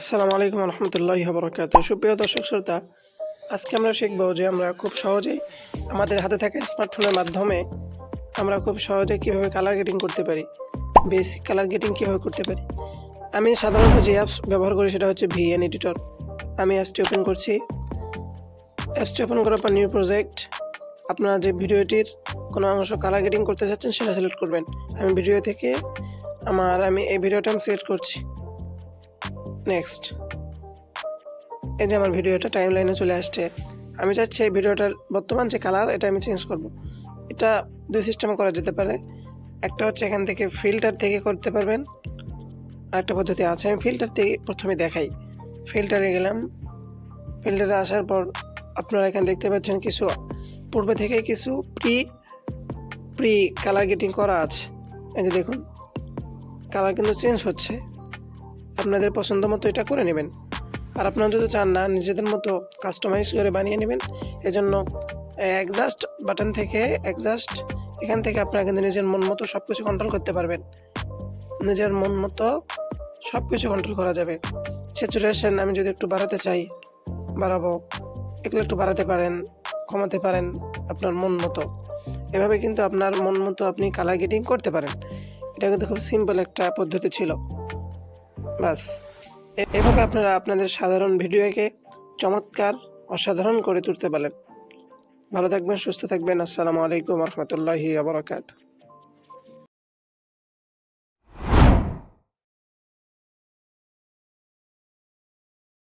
আসসালামু আলাইকুম রহমতুল্লাহ বরকাত সুপ্রিয় দর্শক, শ্রোতা, আজকে আমরা শিখব যে আমরা খুব সহজেই আমাদের হাতে থাকা স্মার্টফোনের মাধ্যমে আমরা খুব সহজে কীভাবে কালার গেটিং করতে পারি বেসিক কালার গেটিং কীভাবে করতে পারি। আমি সাধারণত যে অ্যাপস ব্যবহার করি সেটা হচ্ছে ভিএন এডিটর আমি অ্যাপসটি ওপেন করছি। অ্যাপসটি ওপেন করার পর নিউ প্রজেক্ট আপনারা যে ভিডিওটির কোনো অংশ কালার গেটিং করতে চাচ্ছেন সেটা সিলেক্ট করবেন। আমি ভিডিও থেকে আমার, আমি এই ভিডিওটা আমি সিলেক্ট করছি। নেক্সট। এই যে আমার ভিডিওটা টাইম লাইনে চলে আসছে। আমি চাচ্ছি এই ভিডিওটার বর্তমান যে কালার এটা আমি চেঞ্জ করব। এটা দুই সিস্টেমে করা যেতে পারে। একটা হচ্ছে এখান থেকে ফিল্টার থেকে করতে পারবেন। আরেকটা পদ্ধতি আছে, আমি ফিল্টার থেকে প্রথমে দেখাই। ফিল্টারে গেলাম। ফিল্টারে আসার পর আপনারা এখানে দেখতে পাচ্ছেন কিছু পূর্বে থেকে কিছু প্রি প্রি কালার গেটিং করা আছে। এই যে দেখুন কালার কিন্তু চেঞ্জ হচ্ছে। আপনাদের পছন্দ মতো এটা করে নেবেন। আর আপনারা যদি চান না, নিজেদের মতো কাস্টমাইজ করে বানিয়ে নেবেন, এজন্য অ্যাডজাস্ট বাটন থেকে অ্যাডজাস্ট এখান থেকে আপনারা কিন্তু নিজের মন মতো সব কিছু কন্ট্রোল করতে পারবেন। নিজের মন মতো সব কিছু কন্ট্রোল করা যাবে। স্যাচুরেশন আমি যদি একটু বাড়াতে চাই, বাড়াবো। এগুলো একটু বাড়াতে পারেন, কমাতে পারেন আপনার মন মতো। এভাবে কিন্তু আপনার মন মতো আপনি কালার গেটিং করতে পারেন। এটা কিন্তু খুব সিম্পল একটা পদ্ধতি ছিল। বাস এভাবে আপনারা আপনাদের সাধারণ ভিডিওকে চমৎকার, অসাধারণ করে তুলতে পারেন। ভালো থাকবেন, সুস্থ থাকবেন। আসসালামু আলাইকুম রহমতুল্লাহি আবরাকাত